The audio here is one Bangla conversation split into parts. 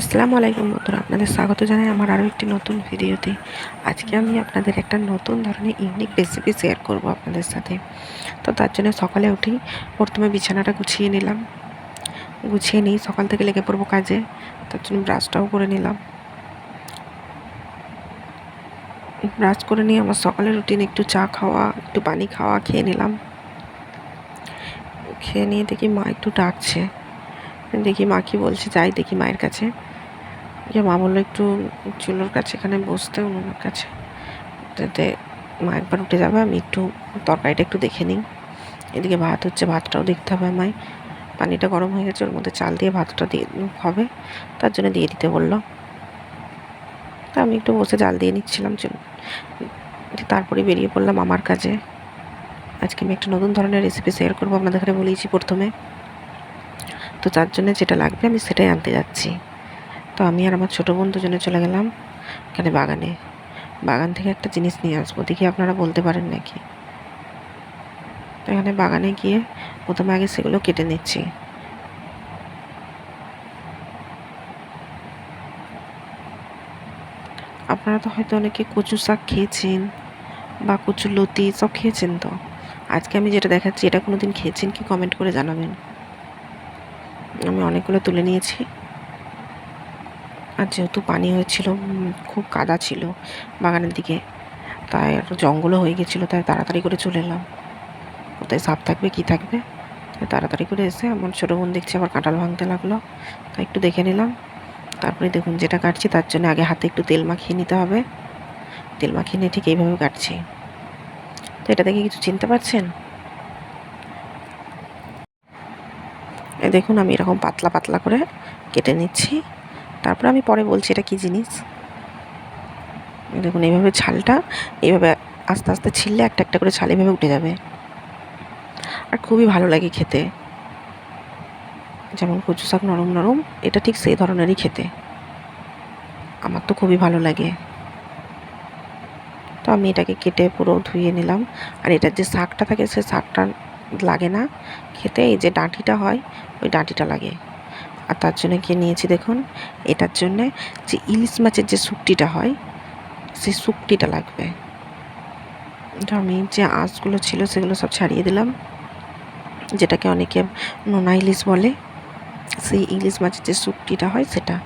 আসসালামু আলাইকুম বন্ধুরা, আপনাদের স্বাগত জানাই আমার আরও একটি নতুন ভিডিওতে। আজকে আমি আপনাদের একটা নতুন ধরনের ইউনিক রেসিপি শেয়ার করব আপনাদের সাথে। তো তার জন্য সকালে উঠি, প্রথমে বিছানাটা গুছিয়ে নিলাম। গুছিয়ে নিই সকাল থেকে লেগে পড়ব কাজে, তার জন্য ব্রাশটাও করে নিলাম। ব্রাশ করে নিয়ে আমার সকালের রুটিন একটু চা খাওয়া, একটু পানি খাওয়া খেয়ে নিলাম। খেয়ে নিয়ে দেখি মা একটু ডাকছে। দেখি মা কি বলছে, যাই দেখি মায়ের কাছে। গিয়ে মা বলল একটু চুলোর কাছে, এখানে বসতে, উনুনের কাছে। যাতে মা একবার উঠে যাবে, আমি একটু তরকারিটা একটু দেখে নিই। এদিকে ভাত হচ্ছে, ভাতটাও দেখতে হবে আমায়। পানিটা গরম হয়ে গেছে, ওর মধ্যে চাল দিয়ে ভাতটা দিয়ে হবে। তার জন্য দিয়ে দিতে বলল। তা আমি একটু বসে জাল দিয়ে নিচ্ছিলাম চুল। তারপরে বেরিয়ে পড়লাম আমার কাজে। আজকে আমি একটা নতুন ধরনের রেসিপি শেয়ার করব আপনাদের বলেইছি প্রথমে। তো তার জন্য যেটা লাগবে আমি সেটাই আনতে যাচ্ছি। তো আমি আর আমার ছোটো বোন দুজনে চলে গেলাম এখানে বাগানে। বাগান থেকে একটা জিনিস নিয়ে আসব। দেখি আপনারা বলতে পারেন নাকি। তো এখানে বাগানে গিয়ে প্রথমে আগে সেগুলো কেটে নিচ্ছি। আপনারা তো হয়তো অনেকে কচু শাক খেয়েছেন বা কচু লতি সব খেয়েছেন তো। আজকে আমি যেটা দেখাচ্ছি, এটা কোনো দিন খেয়েছেন কি? কমেন্ট করে জানাবেন। আমি অনেকগুলো তুলে নিয়েছি। আর যেহেতু পানি হয়েছিল খুব কাদা ছিল বাগানের দিকে, তাই একটু জঙ্গলও হয়ে গেছিল, তাই তাড়াতাড়ি করে চলে এলাম। কোথায় সাপ থাকবে, কি থাকবে? তাই তাড়াতাড়ি করে এসে আমার ছোটো বোন দেখছি আবার কাঁটাল ভাঙতে লাগল, তাই একটু দেখে নিলাম। তারপরে দেখুন যেটা কাটছি তার জন্য আগে হাতে একটু তেল মাখিয়ে নিতে হবে। তেল মাখিয়ে নিয়ে ঠিক এইভাবে কাটছি। তো এটা দেখে কিছু চিনতে পারছেন? দেখুন আমি এরকম পাতলা পাতলা করে কেটে নিচ্ছি। তারপর আমি পরে বলছি এটা কী জিনিস? দেখুন, এইভাবে ছালটা, এইভাবে আস্তে আস্তে ছিললে একটা একটা করে ছাল এইভাবে উঠে যাবে। আর খুবই ভালো লাগে খেতে। যেমন কচু শাক নরম নরম, এটা ঠিক সেই ধরনেরই খেতে। আমার তো খুবই ভালো লাগে। তো আমি এটাকে কেটে পুরো ধুয়ে নিলাম। আর এটার যে শাকটা থাকে, সে শাকটা লাগে না। খেতে এই যে ডাঁটিটা হয়, ওই ডাঁটিটা লাগে। আর তার জন্য কি নিয়েছি দেখুন, এটার জন্যে যে ইলিশ মাছের যে শুক্তিটা হয়, সেই শুক্তিটা লাগবে। আমি যে আঁশগুলো ছিল সেগুলো সব ছাড়িয়ে দিলাম, যেটাকে অনেকে নোনা ইলিশ বলে। সেই ইলিশ মাছের যে শুক্তিটা হয় সেটা।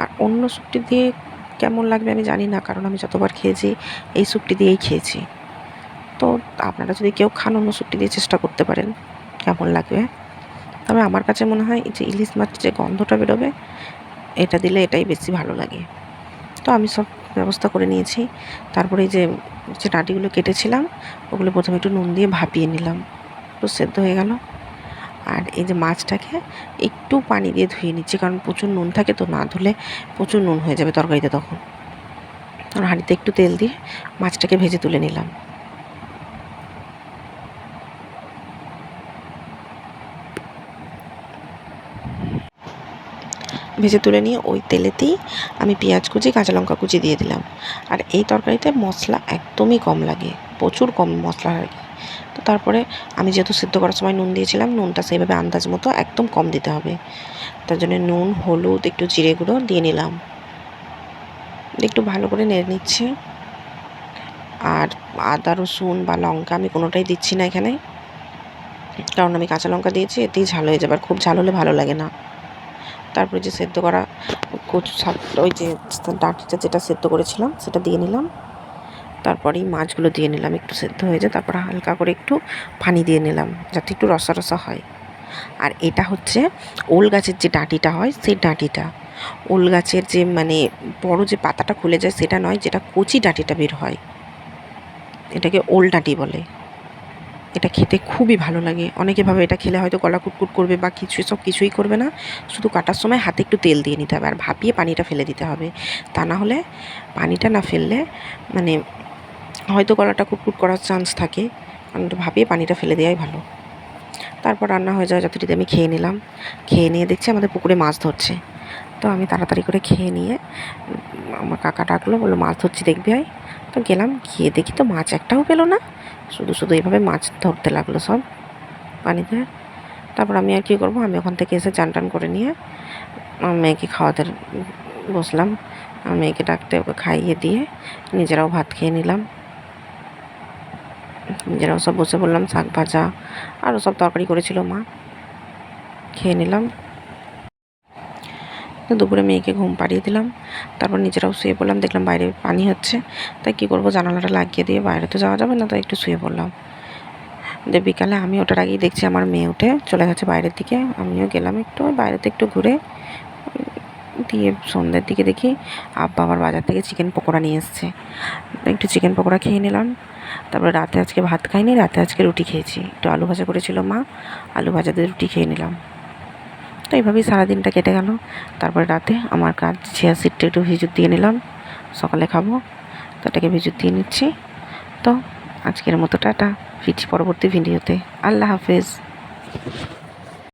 আর অন্য শুক্তি দিয়ে কেমন লাগবে আমি জানি না, কারণ আমি যতবার খেয়েছি, এই শুক্তি দিয়েই খেয়েছি। তো আপনারা যদি কেউ খান অন্য শুক্তি দিয়ে চেষ্টা করতে পারেন, কেমন লাগবে? তবে আমার কাছে মনে হয় যে ইলিশ মাছের যে গন্ধটা বেরোবে, এটা দিলে এটাই বেশি ভালো লাগে। তো আমি সব ব্যবস্থা করে নিয়েছি। তারপরে যে যে ডাঁটিগুলো কেটেছিলাম, ওগুলো প্রথমে একটু নুন দিয়ে ভাপিয়ে নিলাম। একটু সেদ্ধ হয়ে গেল। আর এই যে মাছটাকে একটু পানি দিয়ে ধুয়ে নিচ্ছি, কারণ প্রচুর নুন থাকে তো, না ধুলে প্রচুর নুন হয়ে যাবে তরকারিতে তখন। আর হাঁড়িতে একটু তেল দিয়ে মাছটাকে ভেজে তুলে নিলাম। ভেজে তুলে নিয়ে ওই তেলেতেই আমি পেঁয়াজ কুচি, কাঁচা লঙ্কা কুচি দিয়ে দিলাম। আর এই তরকারিতে মশলা একদমই কম লাগে, প্রচুর কম মশলা লাগে তো তারপরে আমি যেহেতু সিদ্ধ করার সময় নুন দিয়েছিলাম, নুনটা সেইভাবে আন্দাজ মতো একদম কম দিতে হবে। তার জন্য নুন, হলুদ, একটু জিরে গুঁড়ো দিয়ে নিলাম। একটু ভালো করে নেড়ে নিচ্ছে। আর আদা, রসুন বা লঙ্কা আমি কোনোটাই দিচ্ছি না এখানে। কারণ আমি কাঁচা লঙ্কা দিয়েছি, এতেই ঝাল হয়ে যাবে। আর খুব ঝাল হলে ভালো লাগে না। তারপরে যে সেদ্ধ করা কচু শাক, ওই যে ডাঁটিটা যেটা সেদ্ধ করেছিলাম, সেটা দিয়ে নিলাম। তারপরেই মাছগুলো দিয়ে নিলাম, একটু সেদ্ধ হয়ে যায়, তারপরে হালকা করে একটু পানি দিয়ে নিলাম, যাতে একটু রসা রসা হয়। আর এটা হচ্ছে ওল গাছের যে ডাঁটিটা হয়, সেই ডাঁটিটা। ওল গাছের যে মানে বড় যে পাতাটা খুলে যায়, সেটা নয়, যেটা কচি ডাঁটিটা বের হয়। এটাকে ওল ডাঁটি বলে। এটা খেতে খুবই ভালো লাগে। অনেকে ভাবে এটা খেলে হয়তো গলা কুটকুট করবে বা কিছু, সব কিছুই করবে না। শুধু কাটার সময় হাতে একটু তেল দিয়ে নিতে হবে আর ভাপিয়ে পানিটা ফেলে দিতে হবে। তা না হলে পানিটা না ফেললে মানে হয়তো গলাটা কুটকুট করার চান্স থাকে। কারণ ভাপিয়ে পানিটা ফেলে দেওয়াই ভালো। তারপর রান্না হয়ে যাওয়া যতটিতে আমি খেয়ে নিলাম। খেয়ে নিয়ে দেখছি আমাদের পুকুরে মাছ ধরছে। তো আমি তাড়াতাড়ি করে খেয়ে নিয়ে আমার কাকা ডাকলো, বলল, মাছ ধরছি, দেখবি হয় তো গেলাম, গিয়ে দেখি তো মাছ একটাও পেল না। শুধু শুধু এইভাবে মাছ ধরতে লাগল সব পানিতে। তারপর আমি আর কী করব, আমি ওখান থেকে এসে চান টান করে নিয়ে আমার মেয়েকে খাওয়াতে বসলাম। আমার মেয়েকে ডাকতে ওকে খাইয়ে দিয়ে নিজেরাও ভাত খেয়ে নিলাম। নিজেরাও সব বসে বললাম, শাক ভাজা, আরও সব তরকারি করেছিল মা। খেয়ে নিলাম। দুপুরে মেয়েকে ঘুম পাড়িয়ে দিলাম। তারপর নিজেরাও শুয়ে পড়লাম, দেখলাম বাইরে পানি হচ্ছে। তাই কী করব, জানালাটা লাগিয়ে দিয়ে বাইরে তো যাওয়া যাবে না, তাই একটু শুয়ে পড়লাম। যে বিকালে আমি ওটার আগেই দেখছি আমার মেয়ে উঠে চলে গেছে বাইরের দিকে। আমিও গেলাম একটু বাইরেতে একটু ঘুরে, দিয়ে সন্ধ্যের দিকে দেখি আব্বা আমার বাজার থেকে চিকেন পকোড়া নিয়ে এসছে। একটু চিকেন পকোড়া খেয়ে নিলাম। তারপরে রাতে আজকে ভাত খাইনি, রাতে আজকে রুটি খেয়েছি। একটু আলু ভাজা করেছিল মা, আলু ভাজা দিয়ে রুটি খেয়ে নিলাম। এইভাবেই সারাদিনটা কেটে গেল। তারপরে রাতে আমার কাজ ছিয়া সিটটা একটু ভিজুর দিয়ে নিলাম। সকালে খাব। তো এটাকে ভিজুর দিয়ে নিচ্ছি। তো আজকের মতো টাটা। ফিরছি পরবর্তী ভিডিওতে আল্লাহ হাফেজ।